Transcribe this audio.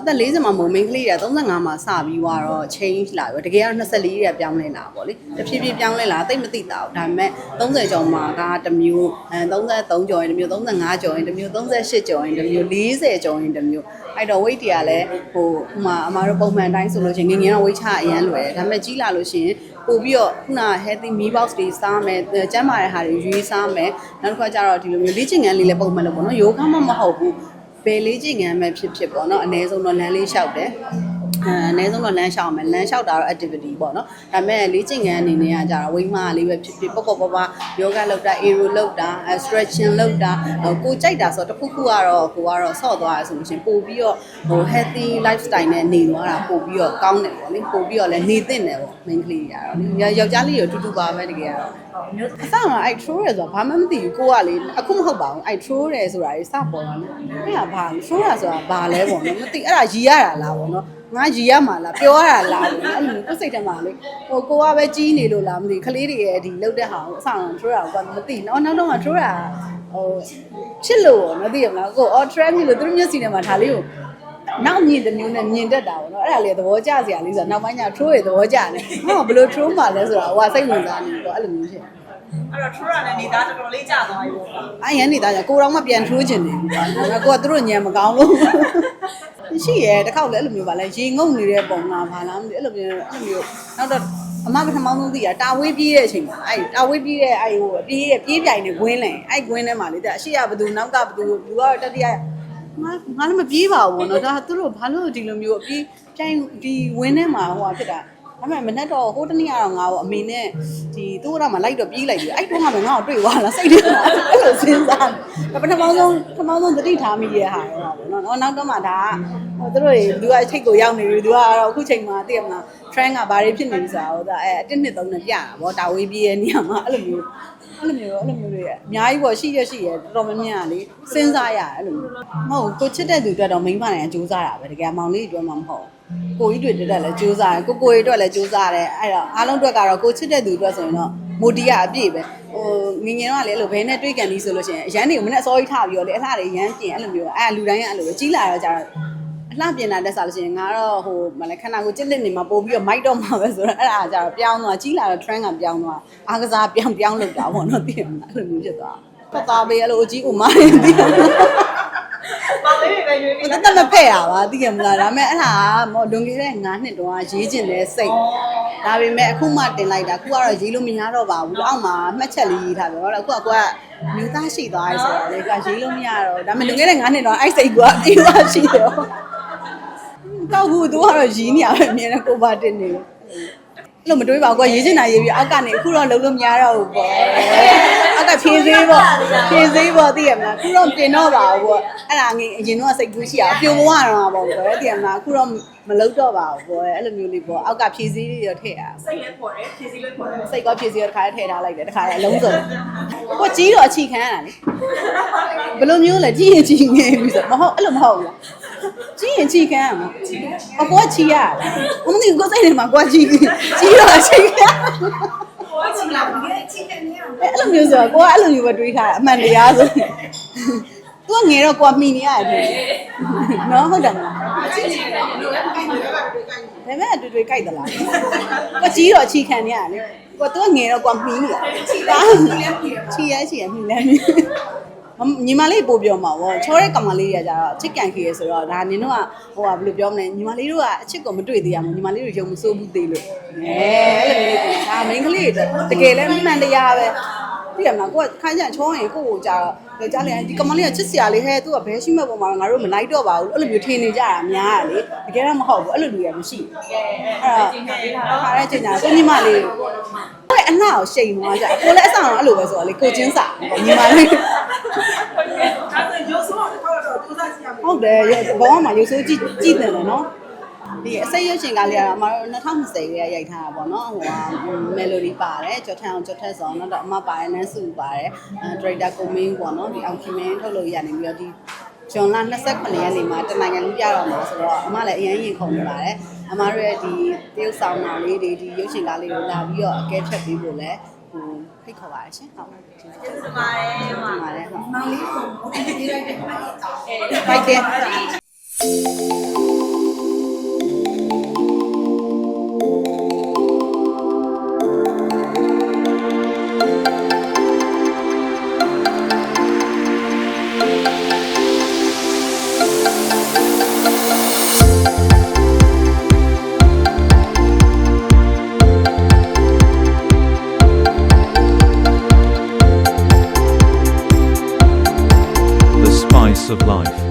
အသက်40မှာမုံမင်းကလေးတွေက35မှာစပြီးွားတော့ change လာပြီတကယ်ကတော့24တွေကပြောင်းလဲလာပေါ့လေတဖြည်းဖြည်းပြောင်းလဲလာတိတ်မသိတာဘူးဒါပေမဲ့30ကျော်မှာကတစ်မျိုးအဲ33ကျော်ရင်တစ်မျိုး35ကျော်ရင်တစ်မျိုး38ကျော်ရင်တစ်မျိုး40ကျော်ရင်တစ်မျိုးအဲ့တော့ weight တွေကလည်းဟိုဥမာအမားတို့ပုံမှန်တိုင်းဆိုလို့ရှိရင်ငယ်ငယ်တော့ weight ချအရန်လွယ်တယ်ဒါပေမဲ့ကြီးလာလို့ရှိရင်ပို့ပြီးတော့ခုန healthy meal box တွေစားမယ်ကျန်းမာတဲ့ဟာတွေရွေးစားမယ်နောက်တစ်ခါကျတော့ဒီလိုမျိုးလေ့ကျင့်ခန်းလေးလည်းပုံမှန်လို့ပေါ့နော်ယောဂမှမဟုတ်ဘူး ဘယ်လေးကျင့်ခန်းပဲဖြစ်ဖြစ်ပေါ့နော်အနည်းဆုံးတော့လမ်းလေးလျှောက်တယ် အဲအနည်းဆုံးတော့လမ်းလျှောက်မယ်လမ်းလျှောက်တာတော့ activity ပေါ့နော်ဒါပေမဲ့လေ့ကျင့်ခန်းအနေနဲ့ကကြတော့ဝိမာလေးပဲဖြစ်ဖြစ်ပေါ့ပေါ့ပေါ့ပေါ့ယောဂလုပ်တာ aero လုပ်တာ stretching လုပ်တာကိုကြိုက်တာဆိုတော့တစ်ခုခုကတော့ကိုကတော့ဆော့သွားရဆိုလို့ရှိရင်ပို့ပြီးတော့ဟို healthy lifestyle နဲ့နေသွားတာပို့ပြီးတော့ကောင်းတယ်ပေါ့လေပို့ပြီးတော့လည်းနေသင့်တယ်ပေါ့ main ကလေးတွေကတော့လေယောက်ျားလေးတွေတူတူပါပဲတကယ်ကတော့အစကအဲ့ troll ရယ်ဆိုတာဘာမှမသိဘူးကိုကလေအခုမဟုတ်ပါဘူးအဲ့ troll ရယ်ဆိုတာကြီးစပေါ်တာနော်အဲ့ဒါဘာလဲ troll ရဆိုတာဘာလဲပေါ့နော်မသိအဲ့ဒါရီရတာလားပေါ့နော် ငါရီရမှာလားပြောရတာလားပေါ့နော်အဲ့လိုကိုယ်စိတ်ထဲမှာလေဟိုကိုကပဲကြီးနေလို့လားမသိဘူးကလေးတွေရဲ့ဒီလှုပ်တဲ့ဟာကိုအဆောင် troll ရကိုကမသိနော်နောက်တော့မှ troll ရဟိုချစ်လို့မသိရမလားကိုအော် trap မျိုးလို့သူတို့မျက်စိထဲမှာဒါလေးကိုနောက်မြင်တဲ့မျိုးနဲ့မြင်တတ်တာပေါ့နော်အဲ့ဒါလေသဘောကျစရာလေးဆိုတော့နောက်ပိုင်းကျ troll ရဲ့သဘောကျတယ်ဟောဘယ်လို troll မှလဲဆိုတာဟိုကစိတ်ဝင်စားနေတော့အဲ့လိုမျိုးဖြစ်တယ် အဲ့တော့ထိုးရတဲ့နေသားတော်တော်လေးကြာသွားပြီပေါ့။အရင်နေသားကြကိုတော့မှပြန်ထိုးချင်တယ်။ကိုကသူတို့ညံမကောင်းလို့။ရှိရဲတစ်ခေါက်လည်းအဲ့လိုမျိုးပါလဲရေငုံနေတဲ့ပုံမှာဘာလားမသိအဲ့လိုမျိုးအဲ့လိုမျိုးနောက်တော့အမပထမဆုံးသိရတာဝေးပြေးတဲ့အချိန်မှာအဲ့တာဝေးပြေးတဲ့အဲ့ဟိုအပြေးရဲ့ပြေးပြိုင်နေဝင်းလဲအဲ့ဝင်းထဲမှာလေတဲ့အရှိရဘသူနောက်ကဘသူလူကတတိယငါငါလည်းမပြေးပါဘူးနော်ဒါသူတို့ဘာလို့ဒီလိုမျိုးအပြေးပြိုင်ဒီဝင်းထဲမှာဟိုဟာဖြစ်တာ။ ဒါပေမဲ့မနေ့တော့ဟိုတနေ့ကတော့ငါ့ကိုအမေနဲ့ဒီသူ့ရမှာလိုက်တော့ပြေးလိုက်ပြီအဲ့တုန်းကမှငါ့ကိုတွေ့သွားလားစိတ်ထဲမှာအဲ့လိုစဉ်းစားတယ်ပထမဆုံးပထမဆုံးသတိထားမိရဲ့ဟာတော့ပေါ့နော်နောက်တော့မှဒါကဟိုသူတို့တွေလူကအထိတ်ကိုရောက်နေပြီသူကတော့အခုချိန်မှာသိရမလား trend ကဘာတွေဖြစ်နေပြီဆိုတာဟိုဒါအဲအတစ်နှစ်သုံးနဲ့ပြတာဗောတာဝေးပြေးရဲ့နေရာမှာအဲ့လိုမျိုးအဲ့လိုမျိုးအဲ့လိုမျိုးတွေအများကြီးပေါ့ရှိရရှိရတော်တော်များများလေစဉ်းစားရအဲ့လိုမျိုးမဟုတ်ကိုချစ်တဲ့သူအတွက်တော့မိန်းမနိုင်စူးစမ်းတာပဲတကယ်မောင်လေးအတွက်မှမဟုတ် ကိုကြီးတွေတက်လည်းစူးစမ်းတယ်ကိုကိုကြီးအတွက်လည်းစူးစမ်းတယ်အဲ့တော့အားလုံးအတွက်ကတော့ကိုချစ်တဲ့သူအတွက်ဆိုရင်တော့မိုတီကအပြည့်ပဲဟိုငငယ်တော့လေအဲ့လိုဘဲနဲ့တွေ့ကန်ပြီးဆိုလို့ရှိရင်အရန်တွေကိုမနဲ့အစောကြီးထားပြီးတော့လေအလှတွေရမ်းပြင်အဲ့လိုမျိုးအဲ့လူတိုင်းကအဲ့လိုပဲကြီးလာတော့ကြတော့အလှပြင်လာတဲ့စားလို့ရှိရင်ငါတော့ဟိုမလဲခန္ဓာကိုယ်ကြစ်လက်နေမှာပို့ပြီးတော့မိုက်တော့မှာပဲဆိုတော့အဲ့ဒါကြတော့ပြောင်းသွားကြီးလာတော့ trend ကပြောင်းသွားအားကစားပြောင်းပြောင်းလုပ်တာပေါ့နော်သိရမလားအဲ့လိုမျိုးဖြစ်သွားပတ်သားပေးအဲ့လိုအကြီးကိုမားနေသိရမလားပေါင် လေးတွေပဲရွေးပြီးတက်တက်မဖက်ရပါသိရမလားဒါပေမဲ့အဲ့ဒါကမော်လွန်ခဲ့တဲ့9နှစ်တုန်းကရေးကျင်တဲ့စိတ်ဒါပေမဲ့အခုမှတင်လိုက်တာအခုကတော့ရေးလို့မရတော့ပါဘူးအောက်မှာမှတ်ချက်လေးရေးထားတယ်ဟောတော့အခုကကိုကမျိုးသားရှိသွားပြီဆိုတော့လေကရေးလို့မရတော့ဒါပေမဲ့လွန်ခဲ့တဲ့9နှစ်တုန်းကအဲ့စိတ်ကအပြေးသွားရှိတယ်တော့ဘူးသူကတော့ရင်းနေရပဲအမြဲတမ်းကိုပါတင်နေလို့အဲ့လိုမတွေးပါဘူးကွာရေးချင်တာရေးပြီးအောက်ကနေအခုတော့လုံးလို့မရတော့ဘူးပေါ့ အောက်ကဖြည့်သေးပေါ့ဖြည့်သေးပေါ့သိရမလားအခုတော့ပြင်တော့ပါဘူးပေါ့အဲ့ဒါငင်အရင်တော့စိတ်ကူးရှိအောင်ပြုံဘဝတော့ပေါ့ကွာသိရမလားအခုတော့မလုံးတော့ပါဘူးပေါ့အဲ့လိုမျိုးလေးပေါ့အောက်ကဖြည့်သေးလေးရထည့်ရစိတ်လည်းပေါ်တယ်ဖြည့်စည်းလည်းပေါ်တယ်စိတ်ကောဖြည့်သေးရတစ်ခါထည့်ထားလိုက်တယ်တစ်ခါလည်းအလုံးစုံကိုကြီးတော့အချီခံရတာလေဘယ်လိုမျိုးလဲကြီးရင်ကြီးငယ်ပြီဆိုမဟုတ်အဲ့လိုမဟုတ်ဘူးလားကြီးရင်ကြီးခံရမှာအကောချီရလားအမသိကိုစိတ်ထဲမှာကိုကြီးကြီးတော့အချီခံဟိုကချီလာတယ်ချီတယ်နေရ အဲ့လိုမျိုးဆိုတော့ကိုကအဲ့လိုမျိုးပဲတွေးထားတာအမှန်တရားဆိုသူကငယ်တော့ကိုကမှီနေရတယ်နော်ဟုတ်တယ်မလားချီချီတယ်လို့လည်းကိုင်းတယ်လည်းတွေ့ကိုင်းဒါပေမဲ့အတူတူကြိုက်သလားကိုကြီးတော့အချီခံနေရတယ်ကိုကသူကငယ်တော့ကိုကမှီနေရချီလဲချီရချီရမှီလဲမှီ ညီမလေးပို့ပြောမှာဗောချောတဲ့ကောင်မလေးတွေကကြတော့ချစ်ကန်ခေရဆိုတော့ဒါနင်တို့ကဟိုကဘယ်လိုပြောမလဲညီမလေးတို့ကအချစ်ကိုမတွေ့သေးရမှာညီမလေးတို့ယုံမစိုးဘူးသေးလို့အဲအဲ့လိုမျိုးလေးဒါမိန်းကလေးတွေတကယ်လဲမှန်တရားပဲသိရမလားကိုကခိုင်းချင်ချောရင်ကိုကိုကြတော့ကြားလေဒီကောင်မလေးကချစ်စရာလေးဟဲ့သူကဘဲရှိမဲ့ပုံမှာငါတို့မလိုက်တော့ပါဘူးအဲ့လိုမျိုးထင်နေကြတာများရလေတကယ်တော့မဟုတ်ဘူးအဲ့လိုလူရမရှိဘူးအဲ့ဒါခါရဲချိန်တာကိုညီမလေးကိုယ်အလှကိုရှိန်သွားကြကိုလည်းအဆောင်အဲ့လိုပဲဆိုတော့လေကိုချင်းစာညီမလေး အဲ့ဒါရုပ်ဆုံးတော့တော့တော့သူစားစီရမယ်ဟုတ်တယ်ဘဝမှာရုပ်ဆိုးကြည့်ကြည့်တယ်နော်ဒီအစိတ်ရုပ်ရှင်ကားလေးကတော့အမတို့2020ရဲ့ရိုက်ထားတာပေါ့နော်ဟိုဟာမယ်လိုဒီပါတယ်ကျော်ထန်အောင်ကျော်ထက်ဆောင်နောက်တော့အမပါတယ်နန်းစုပါတယ်အဲဒရိုက်တာကိုမင်းပေါ့နော်ဒီအောင်ခင်မင်းထုတ်လို့ရနေပြီးတော့ဒီဂျွန်လာ29ရက်နေ့မှာတနိုင်ငံလုံးပြတော့မှာဆိုတော့အမလည်းအရင်ရင်ခုန်နေပါတယ်အမတို့ရဲ့ဒီတရုပ်ဆောင်တာလေးတွေဒီရုပ်ရှင်ကားလေးကိုလာပြီးတော့အကဲဖြတ်ပေးဖို့လည်းဟိုဖိတ်ခေါ်ပါတယ်ရှင်ဟုတ်ကျေးဇူးတင်ဒီမှာရဲမှာပါတယ်ဟုတ်မောင် လေးကိုဒီလိုက်တဲ့မှာဖိုက်တ of life.